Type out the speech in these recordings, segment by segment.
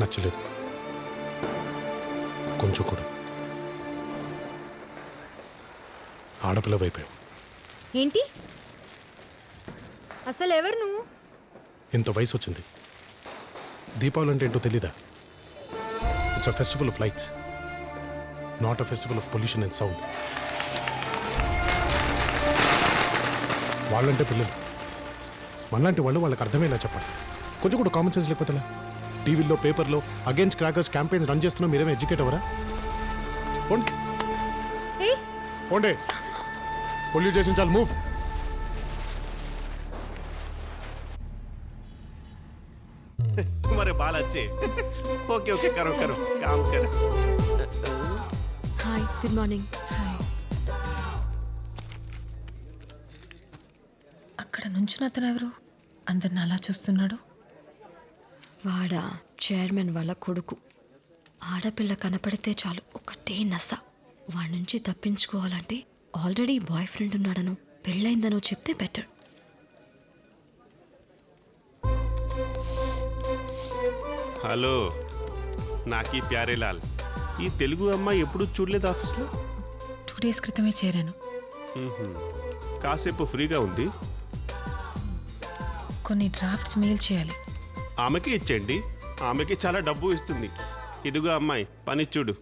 నచ్చలేదు. కొంచెం కూడా. ఆడపిల్ల వైపే. ఏంటి? అసలు ఎవరు నువ్వు? ఇంత వయసు వచ్చింది దీపావళి అంటే ఏంటో తెలీదా? It's a festival of lights not a festival of pollution and sound వాళ్ళంటే పిల్లలు. మనలాంటి వాళ్ళు వాళ్ళకి అర్థమయ్యేలా చెప్పాలి. కొంచెం కూడా కామన్ సెన్స్ లేకపోతే ఎలా? టీవీల్లో పేపర్లో అగేన్స్ట్ క్రాకర్స్ క్యాంపెయిన్ రన్ చేస్తున్నా మీరేమో ఎడ్యుకేట్ అవరా పోండి ఏ పోండి పొల్యూట్ చేసిన చాలు మూవ్ तुम्हारे बाल अच्छे ओके ओके करो करो काम करो హాయ్ గుడ్ మార్నింగ్ అక్కడ నుంచున్న అతను ఎవరు అందరిని అలా చూస్తున్నాడు వాడా చైర్మన్ వాళ్ళ కొడుకు. ఆడపిల్ల కనపడితే చాలు ఒకటే నస. వాడి నుంచి తప్పించుకోవాలంటే ఆల్రెడీ బాయ్ ఫ్రెండ్ ఉన్నాడనో. పెళ్ళైందనో చెప్తే బెటర్. హలో నాకీ ప్యారే లాల్ ఈ తెలుగు అమ్మాయి ఎప్పుడు చూడలేదు ఆఫీస్లో? టూ డేస్ క్రితమే చేరాను. కాసేపు ఫ్రీగా ఉంది కొన్ని డ్రాఫ్ట్స్ మెయిల్ చేయాలి. ఆమెకి ఇచ్చేయండి. ఆమెకి చాలా డబ్బు ఇస్తుంది. ఇదిగో అమ్మాయి పని చూడు.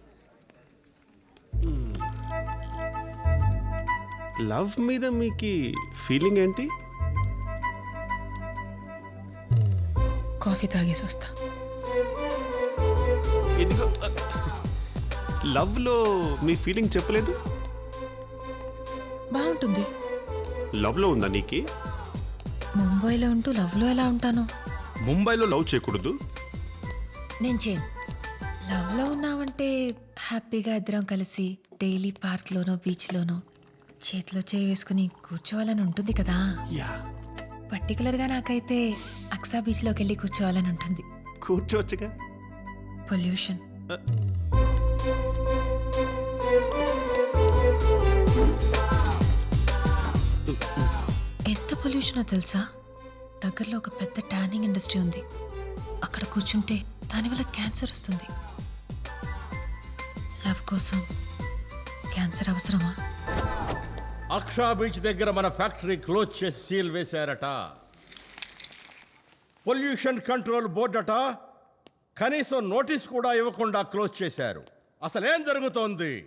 లవ్ మీద మీకు ఫీలింగ్ ఏంటి? కాఫీ తాగేసి వస్తా. ఇదిగో లవ్లో మీ ఫీలింగ్ చెప్పలేదు? బాగుంటుంది. లవ్లో ఉందా నీకి? ముంబైలో ఉంటూ లవ్లో ఎలా ఉంటాను? ముంబైలో లవ్ చేయకూడదు? నేను చేయను. లవ్లో ఉన్నామంటే హ్యాపీగా ఇద్దరం కలిసి డైలీ పార్క్లోనో బీచ్లోనో చేతిలో చేయి వేసుకుని కూర్చోవాలని ఉంటుంది కదా. యా. పర్టికులర్గా నాకైతే అక్సా బీచ్లోకి వెళ్ళి కూర్చోవాలని ఉంటుంది. కూర్చోవచ్చుగా? పొల్యూషన్. ఎంత పొల్యూషనో తెలుసా? దగ్గరలో ఒక పెద్ద ట్యానింగ్ ఇండస్ట్రీ ఉంది. అక్కడ కూర్చుంటే దానివల్ల క్యాన్సర్ వస్తుంది. లవ్ కోసం క్యాన్సర్ అవసరమా? అక్షా బీచ్ దగ్గర మన ఫ్యాక్టరీ క్లోజ్ చేసి సీల్ వేశారట. పొల్యూషన్ కంట్రోల్ బోర్డ్ అట. కనీసం నోటీస్ కూడా ఇవ్వకుండా క్లోజ్ చేశారు. అసలేం జరుగుతోంది?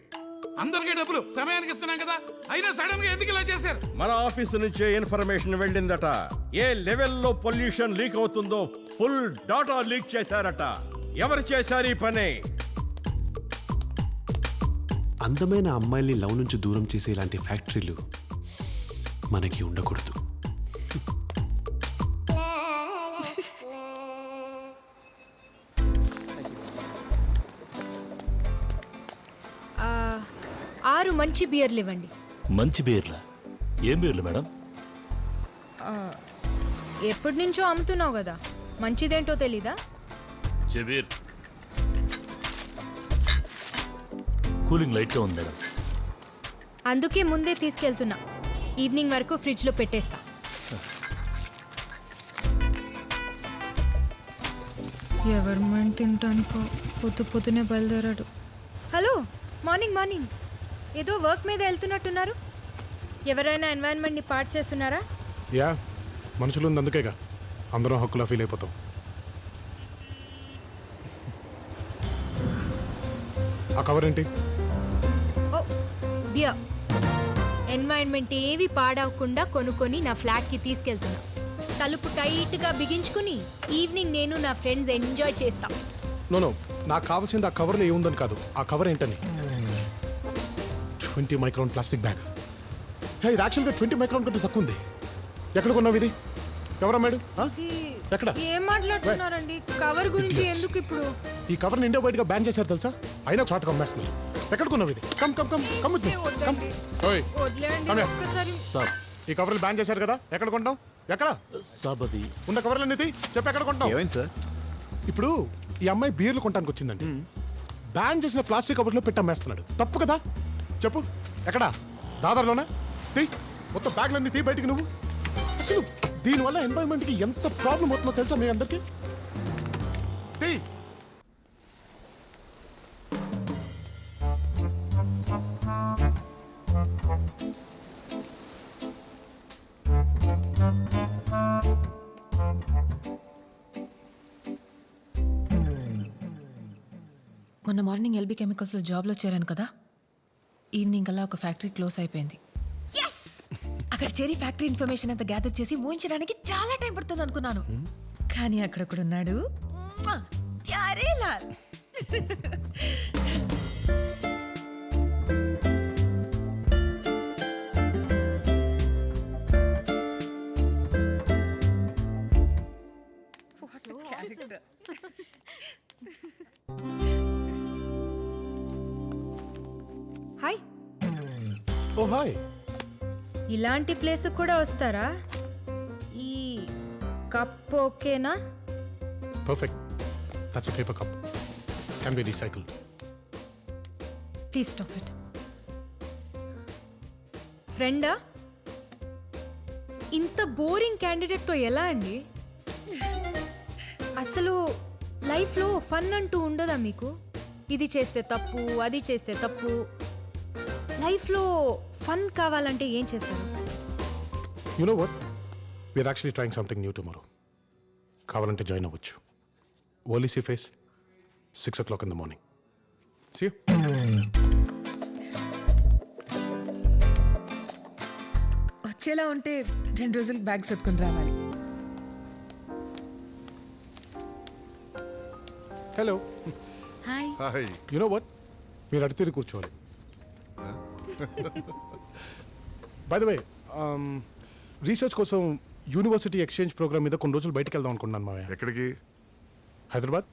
అందరికీ డబ్బులు. సమయానికి ఇస్తున్నాం కదా. అయినా సడన్గా ఎందుకు ఇలా చేశారు? మన ఆఫీసు నుంచే ఇన్ఫర్మేషన్ వెళ్ళిందట. ఏ లెవెల్లో పొల్యూషన్ లీక్ అవుతుందో ఫుల్ డాటా లీక్ చేశారట. ఎవరు చేశారు ఈ పని? అందమైన అమ్మాయిల్ని లవ్ నుంచి దూరం చేసే ఇలాంటి ఫ్యాక్టరీలు మనకి ఉండకూడదు. మంచి బియర్లు ఇవ్వండి. మంచి బీర్లా? ఏం బీర్లు మేడం? ఆ, ఎప్పటి నుంచో అమ్ముతున్నావు కదా? మంచిదేంటో తెలీదా? చెబీర్ కూలింగ్ లైట్గా ఉంది మేడం. అందుకే ముందే తీసుకెళ్తున్నా. ఈవినింగ్ వరకు ఫ్రిడ్జ్లో పెట్టేస్తా. ఎవరు మని తింటానుకో? పొద్దు పొద్దునే బయలుదేరాడు. Hello morning morning. ఏదో వర్క్ మీద వెళ్తున్నట్టున్నారు. ఎవరైనా ఎన్వైరన్మెంట్ని పాడు చేస్తున్నారా? యా మనుషులు ఉంది అందుకేగా. అందరం హక్కులా ఫీల్ అయిపోతాం. ఆ కవర్ ఏంటి? ఓ బియర్ ఎన్వైరన్మెంట్ ఏవి పాడవకుండా కొనుక్కొని నా ఫ్లాట్కి తీసుకెళ్తున్నా. తలుపు టైట్గా బిగించుకుని ఈవినింగ్ నేను నా ఫ్రెండ్స్ ఎంజాయ్ చేస్తాం. No no. నాకు కావాల్సింది ఆ కవర్లో ఏముందని కాదు. ఆ కవర్ ఏంటని? Twenty micron plastic bag. Hey, ఇది యాక్చువల్గా ట్వంటీ మైక్రాన్ కంటే తక్కువ ఉంది. ఎక్కడ కొన్నావు ఇది? ఎవరా మేడం? ఆ? ఎక్కడ? ఏం మాట్లాడుతున్నారండి? కవర్ గురించి. ఎందుకు ఇప్పుడు? ఈ కవర్ ఇండియా బయట గా బ్యాన్ చేశారు తెలుసా? అయినా చాటుకు అమ్మేస్తున్నారు. ఎక్కడ కొన్నావు ఇది? కమ్ కమ్ కమ్ కమ్ ఈ కవర్లు బ్యాన్ చేశారు కదా? ఎక్కడ కొంటావు? ఎక్కడ? సాబ్ అది ఉన్న కవర్లు తీ చెప్పి ఎక్కడ కొంటావు? ఏమైంది సార్ ఇప్పుడు ఈ అమ్మాయి బీర్లు కొనడానికి వచ్చిందండి. బ్యాన్ చేసిన ప్లాస్టిక్ కవర్లో పెట్టి అమ్మేస్తున్నాడు. తప్పు కదా? చెప్పు. ఎక్కడ? దాదర్లోనా తీ మొత్తం బ్యాగ్లన్నీ తీ బయటికి నువ్వు. అసలు దీనివల్ల environment కి ఎంత ప్రాబ్లం అవుతుందో తెలుసా మీ అందరికి? తీ. మొన్న మార్నింగ్ ఎల్బీ కెమికల్స్లో జాబ్లో చేరాను కదా. ఈవినింగ్ అలా ఒక ఫ్యాక్టరీ క్లోజ్ అయిపోయింది. అక్కడ చేరి ఫ్యాక్టరీ ఇన్ఫర్మేషన్ అంతా గ్యాదర్ చేసి ఊహించడానికి చాలా టైం పడుతుంది అనుకున్నాను. కానీ అక్కడొక్కడున్నాడు మ్వా! ప్యారే లాల్ ఓ హాయ్ ఇలాంటి ప్లేస్ కూడా వస్తారా? ఈ కప్ ఓకేనా? Perfect that's a paper cup can be recycled please stop it ఫ్రెండా ఇంత బోరింగ్ క్యాండిడేట్తో ఎలా అండి? అసలు లైఫ్లో ఫన్ అంటూ ఉండదా మీకు? ఇది చేస్తే తప్పు అది చేస్తే తప్పు. లైఫ్లో ఫన్ కావాలంటే ఏం చేస్తారు? You know what we're actually trying something new tomorrow కావాలంటే జాయిన్ అవ్వచ్చు. Worli sea face six o'clock in the morning sea వచ్చేలా ఉంటే రెండు రోజులు బ్యాగ్ సర్దుకుని రావాలి. Hello hi hi you know what మీరు అటు తిరిగి కూర్చోవాలి. బై ద వే రీసెర్చ్ కోసం యూనివర్సిటీ ఎక్స్చేంజ్ ప్రోగ్రామ్ మీద కొన్ని రోజులు బయటకు వెళ్దాం అనుకున్నాను మావయ్య. ఎక్కడికి? హైదరాబాద్.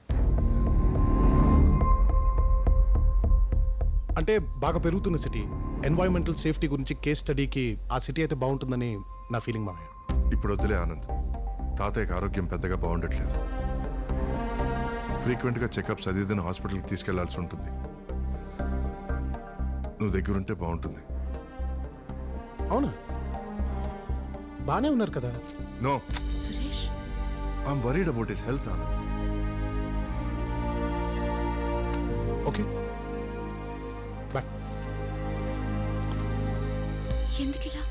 అంటే బాగా పెరుగుతున్న సిటీ ఎన్వైరన్మెంటల్ సేఫ్టీ గురించి కేస్ స్టడీకి ఆ సిటీ అయితే బాగుంటుందని నా ఫీలింగ్ మావయ్య. ఇప్పుడు వద్దులే ఆనంద్. తాతయ్యకి ఆరోగ్యం పెద్దగా బాగుండట్లేదు. ఫ్రీక్వెంట్గా చెకప్స్ అది ఇదని హాస్పిటల్కి తీసుకెళ్ళాల్సి ఉంటుంది. నువ్వు దగ్గరుంటే బాగుంటుంది. అవునా? బానే ఉన్నారు కదా? No. Suresh. I'm worried about his health Anand okay boy ఎందుకు ఇలా?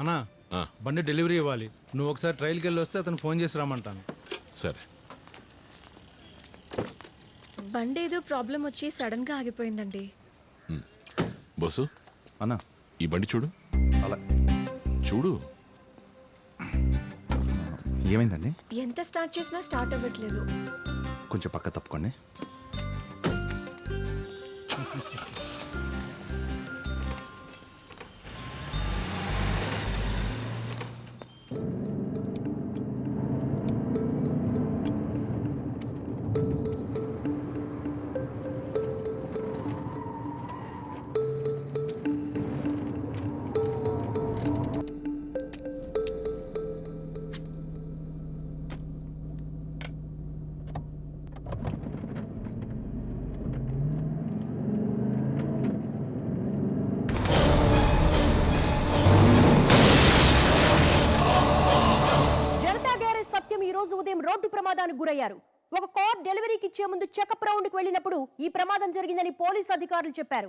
అన్నా బండి డెలివరీ ఇవ్వాలి. నువ్వు ఒకసారి ట్రైల్కి వెళ్ళి వస్తే అతను ఫోన్ చేసి రమ్మంటాను. సరే. బండి ఏదో ప్రాబ్లం వచ్చి సడన్గా ఆగిపోయిందండి బస్సు అన్నా. ఈ బండి చూడు. అలా. చూడు. ఏమైందండి? ఎంత స్టార్ట్ చేసినా స్టార్ట్ అవ్వట్లేదు. కొంచెం పక్క తప్పుకోండి. ప్రమాదానికి గురయ్యారు. ఒక కార్ డెలివరీకి ఇచ్చే ముందు చెకప్ రౌండ్కి వెళ్ళినప్పుడు ఈ ప్రమాదం జరిగిందని పోలీసు అధికారులు చెప్పారు.